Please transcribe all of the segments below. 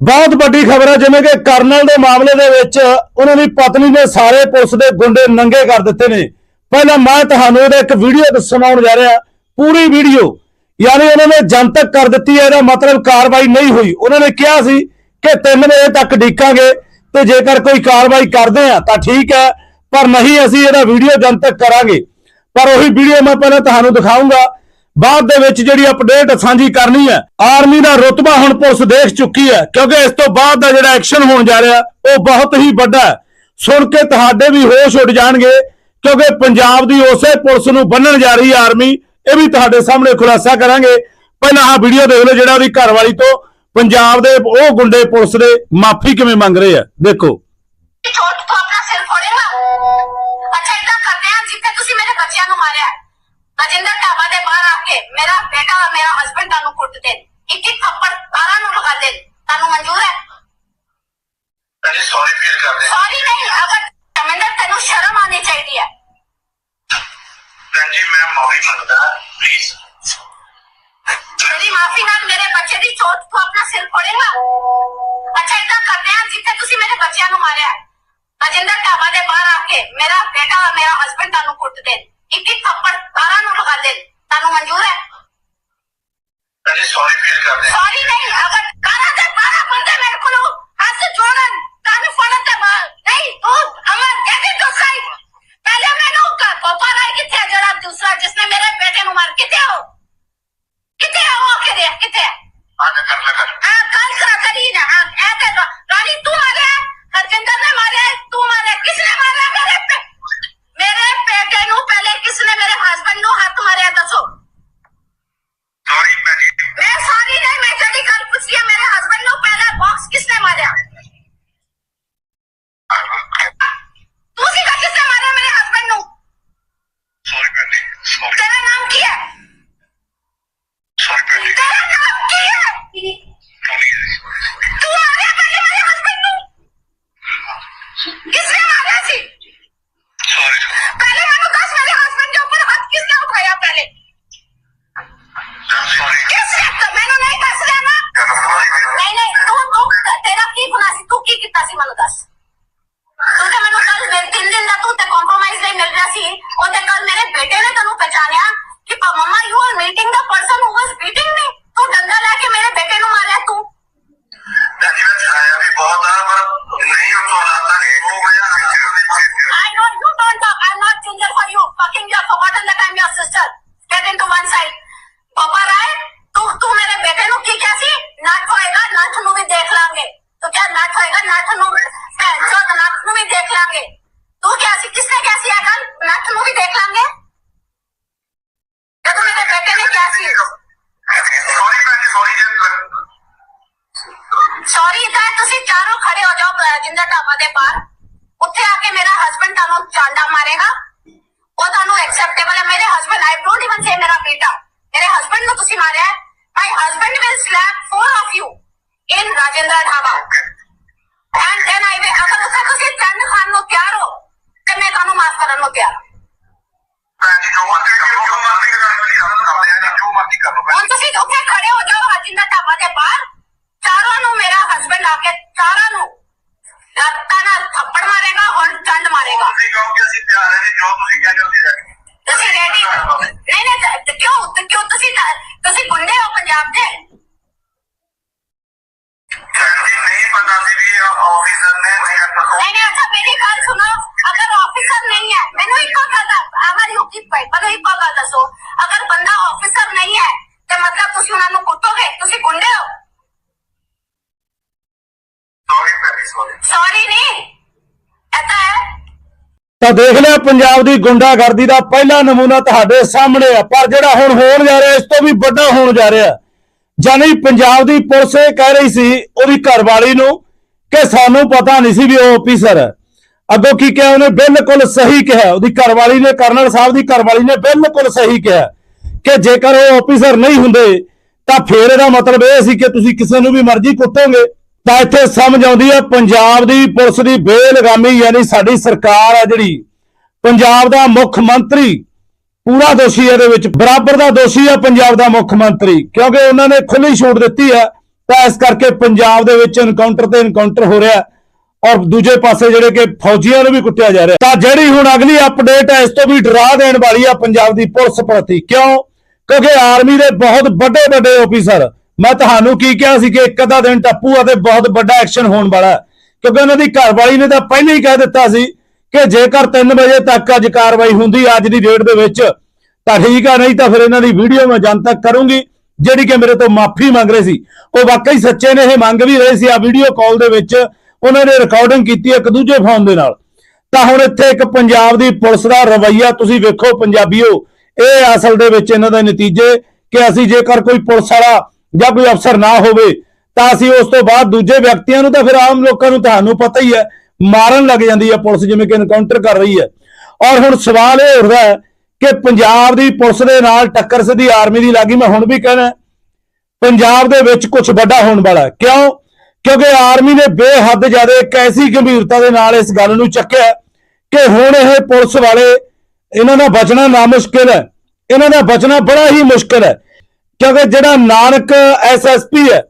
ਬਹੁਤ ਵੱਡੀ ਖਬਰ ਹੈ ਜਿਵੇਂ ਕਿ ਕਰਨਲ ਦੇ ਮਾਮਲੇ ਦੇ ਵਿੱਚ ਉਹਨਾਂ ਦੀ ਪਤਨੀ ਨੇ ਸਾਰੇ ਪੁਲਿਸ ਦੇ ਗੁੰਡੇ ਨੰਗੇ ਕਰ ਦਿੱਤੇ ਨੇ। ਪਹਿਲਾਂ ਮੈਂ ਤੁਹਾਨੂੰ ਇਹਦਾ ਇੱਕ ਵੀਡੀਓ ਸੁਣਾਉਣ ਜਾ ਰਿਹਾ, ਪੂਰੀ ਵੀਡੀਓ। ਯਾਨੀ ਉਹਨਾਂ ਨੇ ਜਨਤਕ ਕਰ ਦਿੱਤੀ ਹੈ, ਇਹਦਾ ਮਤਲਬ ਕਾਰਵਾਈ ਨਹੀਂ ਹੋਈ। ਉਹਨਾਂ ਨੇ ਕਿਹਾ ਸੀ ਕਿ 3 ਵਜੇ ਤੱਕ ਡੀਕਾਂਗੇ ਤੇ ਜੇਕਰ ਕੋਈ ਕਾਰਵਾਈ ਕਰਦੇ ਆ ਤਾਂ ਠੀਕ ਹੈ, ਪਰ ਨਹੀਂ ਅਸੀਂ ਇਹਦਾ ਵੀਡੀਓ ਜਨਤਕ ਕਰਾਂਗੇ। ਪਰ ਉਹੀ ਵੀਡੀਓ ਮੈਂ ਪਹਿਲਾਂ ਤੁਹਾਨੂੰ ਦਿਖਾਉਂਗਾ ਬਾਅਦ ਦੇ ਵਿੱਚ ਜਿਹੜੀ ਅਪਡੇਟ ਸਾਂਝੀ ਕਰਨੀ ਹੈ, ਆਰਮੀ ਦਾ ਰੁਤਬਾ ਹੁਣ ਪੁਲਿਸ ਦੇਖ ਚੁੱਕੀ ਹੈ, ਕਿਉਂਕਿ ਇਸ ਤੋਂ ਬਾਅਦ ਦਾ ਜਿਹੜਾ ਐਕਸ਼ਨ ਹੋਣ ਜਾ ਰਿਹਾ, ਉਹ ਬਹੁਤ ਹੀ ਵੱਡਾ ਹੈ। ਸੁਣ ਕੇ ਤੁਹਾਡੇ ਵੀ ਹੋਸ਼ ਉੱਡ ਜਾਣਗੇ, ਕਿਉਂਕਿ ਪੰਜਾਬ ਦੀ ਉਸੇ ਪੁਲਿਸ ਨੂੰ ਬੰਨਣ ਜਾ ਰਹੀ ਆਰਮੀ, ਇਹ ਵੀ ਤੁਹਾਡੇ ਸਾਹਮਣੇ ਖੁਲਾਸਾ ਕਰਾਂਗੇ। ਪਹਿਲਾਂ ਆਹ ਵੀਡੀਓ ਦੇਖ ਲਓ ਜਿਹੜਾ ਉਹਦੀ ਘਰਵਾਲੀ ਤੋਂ ਪੰਜਾਬ ਦੇ ਉਹ ਗੁੰਡੇ ਪੁਲਿਸ ਦੇ ਮਾਫੀ ਕਿਵੇਂ ਮੰਗ ਰਹੇ ਆ। ਦੇਖੋ। ਚੋਟ ਤੋਂ ਆਪਣਾ ਸਿਰ ਫੋੜੇਗਾ ਅੱਛਾ ਇਦਾਂ ਕਰਦੇ ਆ ਜਿੱਥੇ ਤੁਸੀਂ ਮੇਰੇ ਬੱਚਿਆਂ ਨੂੰ ਮਾਰਿਆ। ਅਜਿੰਦਰ ਢਾਬਾ ਦੇ ਬਾਹਰ ਕੇ ਮੇਰਾ ਬੇਟਾ ਮੇਰਾ ਹਸਬੰਡ ਤੁਹਾਨੂੰ ਕੁੱਟ ਦੇ ਇੱਕ ਇੱਕ ਥੱਪੜ ਸਾਰਾ ਨੂੰ ਲਗਾ ਦੇ ਤੁਹਾਨੂੰ ਮਨਜ਼ੂਰ ਹੈ? ਜੀ ਸੌਰੀ ਫੀਲ ਕਰਦੇ ਹਾਂ। ਸੌਰੀ ਨਹੀਂ ਅਗਰ ਕਮਿੰਦਰ ਤੈਨੂੰ ਸ਼ਰਮ ਆਣੀ ਚਾਹੀਦੀ ਹੈ। ਭੈਣ ਜੀ ਮੈਂ ਮਾਫੀ ਮੰਗਦਾ ਪਲੀਜ਼ ਮੇਰੀ ਮਾਫੀ ਨਾਲ ਮੇਰੇ ਬੱਚੇ ਦੀ ਚੋਟ ਤੋਂ ਆਪਣਾ ਸਿਰ ਫੋੜੇਗਾ? ਅੱਛਾ ਇਦਾਂ ਕਰਦੇ ਆ ਜਿੱਥੇ ਤੁਸੀਂ ਮੇਰੇ ਬੱਚਿਆਂ ਨੂੰ ਮਾਰਿਆ। ਅਜਿੰਦਰ ਢਾਬਾ ਦੇ ਬਾਹਰ ਆ ਕੇ ਮੇਰਾ ਬੇਟਾ ਮੇਰਾ ਹਸਬੰਡ ਤੁਹਾਨੂੰ ਕੁੱਟ ਦੇ ਇੱਕ ਇੱਕ ਥੱਪੜ ਸਾਰਾ ਨੂੰ ਲਗਾ ਦੇ ਤੁਹਾਨੂੰ ਮਨਜ਼ੂਰ ਹੈ? ਭੈਣ ਜੀ ਸੌਰੀ ਫੀਲ ਕਰਦੇ ਸੌਰੀ ਨਹੀਂ ਅਗਰ ਕਾਰਾ ਦੇ ਬਾਰਾ ਬੰਦੇ ਮੇਰੇ ਕੋਲ ਹੱਥ ਜੋੜਨ ਕੰਨ ਫੜਨ ਤੇ ਨਹੀਂ ਤੂੰ ਅਮਰ ਕਹਿੰਦੀ ਬੇਟੇ ਨੇ ਤੈਨੂੰ ਪਛਾਣਿਆ ਕਿ mama you are meeting the person who was beating me ਤੂੰ ਡੰਡਾ ਲੈ ਕੇ ਮੇਰੇ ਬੇਟੇ ਨੂੰ ਮਾਰਿਆ ਤੂੰ ਭੈਣ ਜੀ ਮੈਂ ਚਲਾਇਆ ਵੀ ਬਹੁਤ ਆ ਪਰ ਨਹੀਂ ਉਹ ਤੋਂ ਰਾਤਾ ਨਹੀਂ ਹੋ ਗਿਆ I know you don't talk. I'm not ginger for you. Fucking you have forgotten that I'm your sister. Get into one side. ਪਾਪਾ ਰਾਏ ਤੂੰ ਤੂੰ ਮੇਰੇ ਬੇਟੇ ਨੂੰ ਕੀ ਕਿਹਾ ਸੀ ਨੱਠ ਹੋਏਗਾ ਨੱਠ ਨੂੰ ਵੀ ਦੇਖ ਲਾਂਗੇ ਤੂੰ ਕਿਹਾ ਨੱਠ ਹੋਏਗਾ ਨੱਠ ਨੂੰ ਭੈਣ ਚੋਦ ਨੱਠ ਨੂੰ ਵੀ ਦੇਖ ਲਾਂਗੇ ਤੂੰ ਕਿਹਾ ਸੀ ਕਿਸਨੇ ਕਿਹਾ ਸੀ ਇਹ ਗੱਲ ਨੱਠ ਨੂੰ ਵੀ ਦੇਖ ਲਾਂਗੇ ਜਦੋਂ ਮੇਰੇ ਬੇਟੇ ਨੇ ਕਿਹਾ ਸੀ ਸੌਰੀ ਭੈਣ ਜੀ ਸੌਰੀ ਜੀ ਸੌਰੀ ਤਾਂ ਤੁਸੀਂ ਚਾਰੋਂ ਖੜੇ ਹੋ ਜਿੰਦਾ ਢਾਬਾ ਦੇ ਬਾਹਰ ਉੱਥੇ ਆ ਕੇ ਮੇਰਾ ਹਸਬੰਡ ਤੁਹਾਨੂੰ ਚਾਂਡਾ ਮਾਰੇਗਾ। ਉਹ ਤੁਹਾਨੂੰ ਐਕਸੈਪਟੇਬਲ ਹੈ। ਮੇਰੇ husband I don't even say ਮੇਰਾ ਬੇਟਾ। ਮੇਰੇ ਹਸਬੰਡ ਨੂੰ ਤੁਸੀਂ ਮਾਰਿਆ ਹੈ। My husband will slap four of you in Rajendra Dhaba. And then I will ਅਗਰ ਉੱਥੇ ਤੁਸੀਂ ਚੰਦ ਖਾਨ ਨੂੰ ਤਿਆਰ ਹੋ ਤੇ ਮੈਂ ਤੁਹਾਨੂੰ ਮਾਫ ਕਰਨ ਨੂੰ ਤਿਆਰ ਹਾਂ। ਹੁਣ ਤੁਸੀਂ ਉੱਥੇ ਖੜੇ ਹੋ ਜਾਓ ਰਾਜਿੰਦਰ ਢਾਬਾ ਦੇ ਬਾਹਰ। ਚਾਰੋਂ ਨੂੰ ਮੇਰਾ ਹਸਬੰਡ ਆ ਕੇ ਚਾਰਾਂ ਨੂੰ ਲੱਤਾਂ ਨਾਲ ਥੱਪੜ ਮਾਰੇਗਾ ਔਰ ਚੰਡ ਮਾਰੇਗਾ ਤੁਸੀਂ ਕਹੋ ਕਿ ਜੋ ਤੁਸੀਂ ਕਹਿੰਦੇ ਹੋ ਅਸੀਂ ਤੁਸੀਂ ਰੈਡੀ ਨਹੀਂ ਨਹੀਂ ਕਿਉਂ ਕਿਉਂ ਤੁਸੀਂ ਤਾਂ- ਤੁਸੀਂ ਗੁੰਡੇ ਹੋ ਪੰਜਾਬ ਦੇ ਭੈਣ ਜੀ ਨਹੀਂ ਪਤਾ ਸੀ ਵੀ ਇਹ ਆਫੀਸਰ ਨੇ ਚੈੱਕ ਕਰੋ ਨਹੀਂ ਨਹੀਂ ਅੱਛਾ ਮੇਰੀ ਗੱਲ ਸੁਣੋ ਅਗਰ ਆਫੀਸਰ ਨਹੀਂ ਹੈ ਮੈਨੂੰ ਇੱਕੋ ਗੱਲ ਦਾ ਅਮਰ ਯੂ ਕੀਪ ਪਾਈ ਮੈਨੂੰ ਇੱਕੋ ਗੱਲ ਦੱਸੋ ਅਗਰ ਬੰਦਾ ਆਫੀਸਰ ਨਹੀਂ ਹੈ ਤੇ ਮਤਲਬ ਤੁਸੀਂ ਉਹਨਾਂ ਨੂੰ ਕੁੱਟੋਗੇ ਤੁਸੀਂ ਗੁੰਡੇ ਹੋ ਸੌਰੀ ਭੈਣ ਜੀ ਸੌਰੀ ਸੌਰੀ ਨਹੀਂ ਐਤਾ ਹੈ ਤਾਂ ਦੇਖ ਲਿਆ ਪੰਜਾਬ ਦੀ ਗੁੰਡਾਗਰਦੀ ਦਾ ਪਹਿਲਾ ਨਮੂਨਾ ਤੁਹਾਡੇ ਸਾਹਮਣੇ ਆ, ਪਰ ਜਿਹੜਾ ਹੁਣ ਹੋਣ ਜਾ ਰਿਹਾ, ਇਸ ਤੋਂ ਵੀ ਵੱਡਾ ਹੋਣ ਜਾ ਰਿਹਾ। ਜਾਨੀ ਪੰਜਾਬ ਦੀ ਪੁਲਿਸ ਇਹ ਕਹਿ ਰਹੀ ਸੀ ਉਹਦੀ ਘਰਵਾਲੀ ਨੂੰ ਕਿ ਸਾਨੂੰ ਪਤਾ ਨਹੀਂ ਸੀ ਵੀ ਉਹ ਆਫੀਸਰ ਹੈ ਅੱਗੋਂ ਕੀ ਕਿਹਾ ਉਹਨੇ? ਬਿਲਕੁਲ ਸਹੀ ਕਿਹਾ। ਉਹਦੀ ਘਰਵਾਲੀ ਨੇ, ਕਰਨਲ ਸਾਹਿਬ ਦੀ ਘਰਵਾਲੀ ਨੇ ਬਿਲਕੁਲ ਸਹੀ ਕਿਹਾ ਕਿ ਜੇਕਰ ਉਹ ਆਫੀਸਰ ਨਹੀਂ ਹੁੰਦੇ, ਤਾਂ ਫੇਰ ਇਹਦਾ ਮਤਲਬ ਇਹ ਸੀ ਕਿ ਤੁਸੀਂ ਕਿਸੇ ਨੂੰ ਵੀ ਮਰਜ਼ੀ ਕੁੱਟੋਗੇ। ਤਾਂ ਇੱਥੇ ਸਮਝ ਆਉਂਦੀ ਹੈ ਪੰਜਾਬ ਦੀ ਪੁਲਿਸ ਦੀ ਬੇਲਗਾਮੀ, ਯਾਨੀ ਸਾਡੀ ਸਰਕਾਰ ਆ ਜਿਹੜੀ, ਪੰਜਾਬ ਦਾ ਮੁੱਖ ਮੰਤਰੀ, ਪੂਰਾ ਦੋਸ਼ੀ ਇਹਦੇ ਵਿੱਚ, ਬਰਾਬਰ ਦਾ ਦੋਸ਼ੀ ਆ ਪੰਜਾਬ ਦਾ ਮੁੱਖ ਮੰਤਰੀ, ਕਿਉਂਕਿ ਉਹਨਾਂ ਨੇ ਖੁੱਲੀ ਛੂਟ ਦਿੱਤੀ ਹੈ ਤਾਂ ਇਸ ਕਰਕੇ ਪੰਜਾਬ ਦੇ ਵਿੱਚ ਐਨਕਾਊਂਟਰ ਤੇ ਐਨਕਾਊਂਟਰ ਹੋ ਰਿਹਾ, ਔਰ ਦੂਜੇ ਪਾਸੇ ਜਿਹੜੇ ਕਿ ਫੌਜੀਆਂ ਨੂੰ ਵੀ ਕੁੱਟਿਆ ਜਾ ਰਿਹਾ। ਤਾਂ ਜਿਹੜੀ ਹੁਣ ਅਗਲੀ ਅਪਡੇਟ ਹੈ ਇਸ ਤੋਂ ਵੀ ਡਰਾ ਦੇਣ ਵਾਲੀ ਆ ਪੰਜਾਬ ਦੀ ਪੁਲਿਸ ਪ੍ਰਤੀ, ਕਿਉਂ? ਕਿਉਂਕਿ ਆਰਮੀ ਦੇ ਬਹੁਤ ਵੱਡੇ ਵੱਡੇ ਆਫੀਸਰ ਮੈਂ ਤੁਹਾਨੂੰ ਕੀ ਕਿਹਾ ਸੀ ਕਿ ਇੱਕ ਅੱਧਾ ਦਿਨ ਟੱਪੂ ਆ ਅਤੇ ਬਹੁਤ ਵੱਡਾ ਐਕਸ਼ਨ ਹੋਣ ਵਾਲਾ ਕਿਉਂਕਿ ਉਹਨਾਂ ਦੀ ਘਰਵਾਲੀ ਨੇ ਤਾਂ ਪਹਿਲਾਂ ਹੀ ਕਹਿ ਦਿੱਤਾ ਸੀ ਕਿ ਜੇਕਰ 3 ਵਜੇ ਤੱਕ ਅੱਜ ਕਾਰਵਾਈ ਹੁੰਦੀ ਅੱਜ ਦੀ ਡੇਟ ਦੇ ਵਿੱਚ, ਤਾਂ ਠੀਕ ਆ, ਨਹੀਂ ਤਾਂ ਫਿਰ ਇਹਨਾਂ ਦੀ ਵੀਡੀਓ ਮੈਂ ਜਨਤਕ ਕਰੂੰਗੀ, ਜਿਹੜੀ ਕਿ ਮੇਰੇ ਤੋਂ ਮਾਫੀ ਮੰਗ ਰਹੇ ਸੀ। ਉਹ ਵਾਕਈ ਸੱਚੇ ਨੇ, ਇਹ ਮੰਗ ਵੀ ਰਹੇ ਸੀ ਆ ਵੀਡੀਓ ਕਾਲ ਦੇ ਵਿੱਚ, ਉਹਨਾਂ ਨੇ ਰਿਕਾਰਡਿੰਗ ਕੀਤੀ ਇੱਕ ਦੂਜੇ ਫੋਨ ਦੇ ਨਾਲ। ਤਾਂ ਹੁਣ ਇੱਥੇ ਇੱਕ ਪੰਜਾਬ ਦੀ ਪੁਲਿਸ ਦਾ ਰਵੱਈਆ ਤੁਸੀਂ ਵੇਖੋ ਪੰਜਾਬੀਓ, ਇਹ ਅਸਲ ਦੇ ਵਿੱਚ ਇਹਨਾਂ ਦੇ ਨਤੀਜੇ ਕਿ ਅਸੀਂ ਜੇਕਰ ਕੋਈ ਪੁਲਿਸ ਵਾਲਾ ਜਾਂ ਕੋਈ ਅਫਸਰ ਨਾ ਹੋਵੇ, ਤਾਂ ਅਸੀਂ ਉਸ ਤੋਂ ਬਾਅਦ ਦੂਜੇ ਵਿਅਕਤੀਆਂ ਨੂੰ ਤਾਂ ਫਿਰ ਆਮ ਲੋਕਾਂ ਨੂੰ ਤੁਹਾਨੂੰ ਪਤਾ ਹੀ ਹੈ, ਮਾਰਨ ਲੱਗ ਜਾਂਦੀ ਹੈ ਪੁਲਿਸ ਜਿਵੇਂ ਕਿ ਇਨਕਾਊਂਟਰ ਕਰ ਰਹੀ ਹੈ। ਔਰ ਹੁਣ ਸਵਾਲ ਇਹ ਉੱਠਦਾ ਹੈ ਕਿ ਪੰਜਾਬ ਦੀ ਪੁਲਿਸ ਦੇ ਨਾਲ ਟੱਕਰ ਸਿੱਧੀ ਆਰਮੀ ਦੀ ਲੱਗੀ, ਮੈਂ ਹੁਣ ਵੀ ਕਹਿਣਾ ਪੰਜਾਬ ਦੇ ਵਿੱਚ ਕੁਝ ਵੱਡਾ ਹੋਣ ਵਾਲਾ ਹੈ। ਕਿਉਂ? ਕਿਉਂਕਿ ਆਰਮੀ ਨੇ ਬੇਹੱਦ ਜ਼ਿਆਦਾ ਇੱਕ ਐਸੀ ਗੰਭੀਰਤਾ ਦੇ ਨਾਲ ਇਸ ਗੱਲ ਨੂੰ ਚੱਕਿਆ ਕਿ ਹੁਣ ਇਹ ਪੁਲਿਸ ਵਾਲੇ, ਇਹਨਾਂ ਦਾ ਬਚਣਾ ਨਾ ਮੁਸ਼ਕਿਲ ਹੈ, ਇਹਨਾਂ ਦਾ ਬਚਣਾ ਬੜਾ ਹੀ ਮੁਸ਼ਕਿਲ ਹੈ। ਕਿਉਂਕਿ ਜਿਹੜਾ ਨਾਨਕ ਐਸਐਸਪੀ ਹੈ,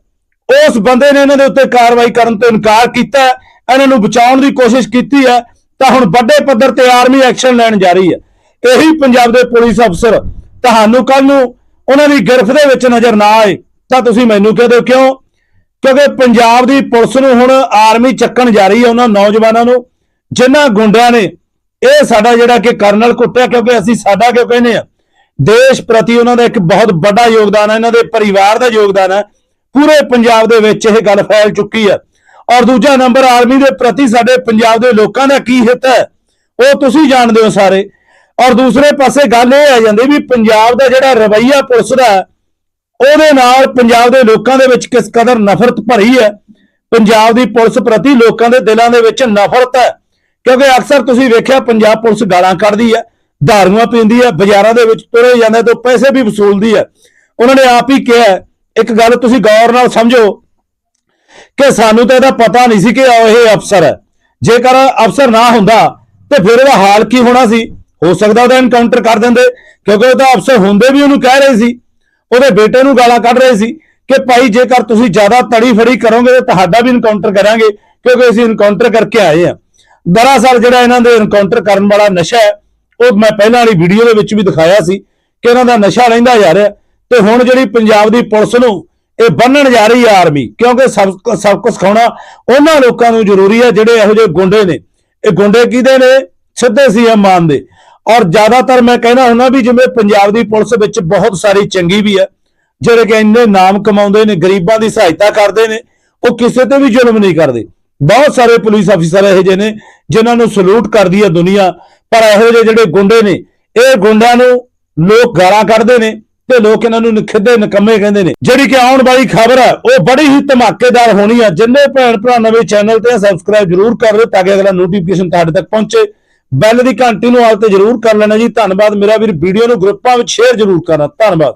ਉਸ ਬੰਦੇ ਨੇ ਇਹਨਾਂ ਦੇ ਉੱਤੇ ਕਾਰਵਾਈ ਕਰਨ ਤੋਂ ਇਨਕਾਰ ਕੀਤਾ ਇਹਨਾਂ ਨੂੰ ਬਚਾਉਣ ਦੀ ਕੋਸ਼ਿਸ਼ ਕੀਤੀ ਹੈ, ਤਾਂ ਹੁਣ ਵੱਡੇ ਪੱਧਰ ਤੇ ਆਰਮੀ ਐਕਸ਼ਨ ਲੈਣ ਜਾ ਰਹੀ ਹੈ। ਇਹੀ ਪੰਜਾਬ ਦੇ ਪੁਲਿਸ ਅਫਸਰ ਤੁਹਾਨੂੰ ਕੱਲ ਨੂੰ ਉਹਨਾਂ ਦੀ ਗਿਰਫਤ ਦੇ ਵਿੱਚ ਨਜ਼ਰ ਨਾ ਆਏ, ਤਾਂ ਤੁਸੀਂ ਮੈਨੂੰ ਕਹਿ ਦਿਓ ਕਿਉਂ? ਕਿਉਂਕਿ ਪੰਜਾਬ ਦੀ ਪੁਲਿਸ ਨੂੰ ਹੁਣ ਆਰਮੀ ਚੱਕਣ ਜਾ ਰਹੀ ਹੈ ਉਹਨਾਂ ਨੌਜਵਾਨਾਂ ਨੂੰ ਜਿਨ੍ਹਾਂ ਗੁੰਡਿਆਂ ਨੇ, ਇਹ ਸਾਡਾ ਜਿਹੜਾ ਕਿ ਕਰਨਲ ਕੁੱਟਿਆ, ਕਿਉਂਕਿ ਅਸੀਂ ਸਾਡਾ ਕਿਉਂ ਕਹਿੰਦੇ ਆ ਦੇਸ਼ ਪ੍ਰਤੀ ਉਹਨਾਂ ਦਾ ਇੱਕ ਬਹੁਤ ਵੱਡਾ ਯੋਗਦਾਨ ਹੈ, ਇਹਨਾਂ ਦੇ ਪਰਿਵਾਰ ਦਾ ਯੋਗਦਾਨ ਹੈ। ਪੂਰੇ ਪੰਜਾਬ ਦੇ ਵਿੱਚ ਇਹ ਗੱਲ ਫੈਲ ਚੁੱਕੀ ਹੈ। ਔਰ ਦੂਜਾ ਨੰਬਰ ਆਰਮੀ ਦੇ ਪ੍ਰਤੀ ਸਾਡੇ ਪੰਜਾਬ ਦੇ ਲੋਕਾਂ ਦਾ ਕੀ ਹਿੱਤ ਹੈ, ਉਹ ਤੁਸੀਂ ਜਾਣਦੇ ਹੋ ਸਾਰੇ। ਔਰ ਦੂਸਰੇ ਪਾਸੇ ਗੱਲ ਇਹ ਆ ਜਾਂਦੀ ਵੀ ਪੰਜਾਬ ਦਾ ਜਿਹੜਾ ਰਵੱਈਆ ਪੁਲਿਸ ਦਾ ਉਹਦੇ ਨਾਲ ਪੰਜਾਬ ਦੇ ਲੋਕਾਂ ਦੇ ਵਿੱਚ ਕਿਸ ਕਦਰ ਨਫ਼ਰਤ ਭਰੀ ਹੈ। ਪੰਜਾਬ ਦੀ ਪੁਲਿਸ ਪ੍ਰਤੀ ਲੋਕਾਂ ਦੇ ਦਿਲਾਂ ਦੇ ਵਿੱਚ ਨਫ਼ਰਤ ਹੈ, ਕਿਉਂਕਿ ਅਕਸਰ ਤੁਸੀਂ ਵੇਖਿਆ ਪੰਜਾਬ ਪੁਲਿਸ ਗਾਲਾਂ ਕੱਢਦੀ ਹੈ। ਧਾਰੂਆਂ ਪੀਂਦੀ ਹੈ ਬਾਜ਼ਾਰਾਂ ਦੇ ਵਿੱਚ ਤੁਰੇ ਜਾਂਦੇ ਤੋਂ ਪੈਸੇ ਵੀ ਵਸੂਲਦੀ ਹੈ ਉਹਨਾਂ ਨੇ ਆਪ ਹੀ ਕਿਹਾ, ਇੱਕ ਗੱਲ ਤੁਸੀਂ ਗੌਰ ਨਾਲ ਸਮਝੋ ਕਿ ਸਾਨੂੰ ਤਾਂ ਇਹਦਾ ਪਤਾ ਨਹੀਂ ਸੀ ਕਿ ਇਹ ਅਫਸਰ ਹੈ। ਜੇਕਰ ਅਫਸਰ ਨਾ ਹੁੰਦਾ, ਤੇ ਫਿਰ ਇਹਦਾ ਹਾਲ ਕੀ ਹੋਣਾ ਸੀ? ਹੋ ਸਕਦਾ ਉਹਦਾ ਐਨਕਾਊਂਟਰ ਕਰ ਦਿੰਦੇ, ਕਿਉਂਕਿ ਉਹਦਾ ਅਫਸਰ ਹੁੰਦੇ ਵੀ ਉਹਨੂੰ ਕਹਿ ਰਹੇ ਸੀ। ਉਹਦੇ ਬੇਟੇ ਨੂੰ ਗਾਲਾਂ ਕੱਢ ਰਹੇ ਸੀ ਕਿ ਭਾਈ, ਜੇਕਰ ਤੁਸੀਂ ਜ਼ਿਆਦਾ ਤੜੀ ਫੜੀ ਕਰੋਗੇ ਤਾਂ ਤੁਹਾਡਾ ਵੀ ਐਨਕਾਊਂਟਰ ਕਰਾਂਗੇ, ਕਿਉਂਕਿ ਅਸੀਂ ਐਨਕਾਊਂਟਰ ਕਰਕੇ ਆਏ ਆ ਦਰਅਸਲ ਜਿਹੜਾ ਇਹਨਾਂ ਦੇ ਐਨਕਾਊਂਟਰ ਕਰਨ ਵਾਲਾ ਨਸ਼ਾ ਹੈ ਉਹ ਮੈਂ ਪਹਿਲਾਂ ਵਾਲੀ ਵੀਡੀਓ ਦੇ ਵਿੱਚ ਵੀ ਦਿਖਾਇਆ ਸੀ ਕਿ ਇਹਨਾਂ ਦਾ ਨਸ਼ਾ ਲੈਂਦਾ ਜਾ ਰਿਹਾ ਤੇ ਹੁਣ ਜਿਹੜੀ ਪੰਜਾਬ ਦੀ ਪੁਲਿਸ ਨੂੰ ਇਹ ਬੰਨਣ ਜਾ ਰਹੀ ਹੈ ਆਰਮੀ ਕਿਉਂਕਿ ਸਭ ਸਭ ਕੁਝ ਸਿਖਾਉਣਾ ਉਹਨਾਂ ਲੋਕਾਂ ਨੂੰ ਜ਼ਰੂਰੀ ਹੈ ਜਿਹੜੇ ਇਹੋ ਜਿਹੇ ਗੁੰਡੇ ਨੇ। ਇਹ ਗੁੰਡੇ ਕਿਹਦੇ ਨੇ? ਸਿੱਧੇ ਸੀ ਮਾਨ ਦੇ। ਔਰ ਜ਼ਿਆਦਾਤਰ ਮੈਂ ਕਹਿਣਾ ਹੁੰਦਾ ਵੀ ਜਿਵੇਂ ਪੰਜਾਬ ਦੀ ਪੁਲਿਸ ਵਿੱਚ ਬਹੁਤ ਸਾਰੀ ਚੰਗੀ ਵੀ ਹੈ ਜਿਹੜੇ ਕਿ ਇੰਨੇ ਨਾਮ ਕਮਾਉਂਦੇ ਨੇ, ਗਰੀਬਾਂ ਦੀ ਸਹਾਇਤਾ ਕਰਦੇ ਨੇ, ਉਹ ਕਿਸੇ ਤੇ ਵੀ ਜ਼ੁਲਮ ਨਹੀਂ ਕਰਦੇ। ਬਹੁਤ ਸਾਰੇ ਪੁਲਿਸ ਅਫਸਰ ਇਹੋ ਜਿਹੇ ਨੇ ਜਿਨ੍ਹਾਂ ਨੂੰ ਸਲੂਟ ਕਰਦੀ ਹੈ ਦੁਨੀਆ, ਪਰ ਇਹੋ ਜਿਹੇ ਜਿਹੜੇ ਗੁੰਡੇ ਨੇ, ਇਹ ਗੁੰਡਿਆਂ ਨੂੰ ਲੋਕ ਗਾਲਾਂ ਕੱਢਦੇ ਨੇ ਤੇ ਲੋਕ ਇਹਨਾਂ ਨੂੰ ਨਿਖਿੱਦੇ ਨਿਕੰਮੇ ਕਹਿੰਦੇ ਨੇ। ਜਿਹੜੀ ਕਿ ਆਉਣ ਵਾਲੀ ਖਬਰ ਹੈ, ਉਹ ਬੜੀ ਹੀ ਧਮਾਕੇਦਾਰ ਹੋਣੀ ਹੈ। ਜਿੰਨੇ ਭੈਣ ਭਰਾ ਨਵੇਂ ਚੈਨਲ ਤੇ ਸਬਸਕ੍ਰਾਈਬ ਜਰੂਰ ਕਰ ਲਿਓ ਤਾਂ ਕਿ ਅਗਲਾ ਨੋਟੀਫਿਕੇਸ਼ਨ ਤੁਹਾਡੇ ਤੱਕ ਪਹੁੰਚੇ। ਬੈਲ ਦੀ ਘੰਟੀ ਨੂੰ ਆਲ ਤੇ ਜਰੂਰ ਕਰ ਲੈਣਾ ਜੀ। ਧੰਨਵਾਦ। ਮੇਰਾ ਵੀਰ ਵੀਡੀਓ ਨੂੰ ਗਰੁੱਪਾਂ ਵਿੱਚ ਸ਼ੇਅਰ ਜਰੂਰ ਕਰਨਾ। ਧੰਨਵਾਦ।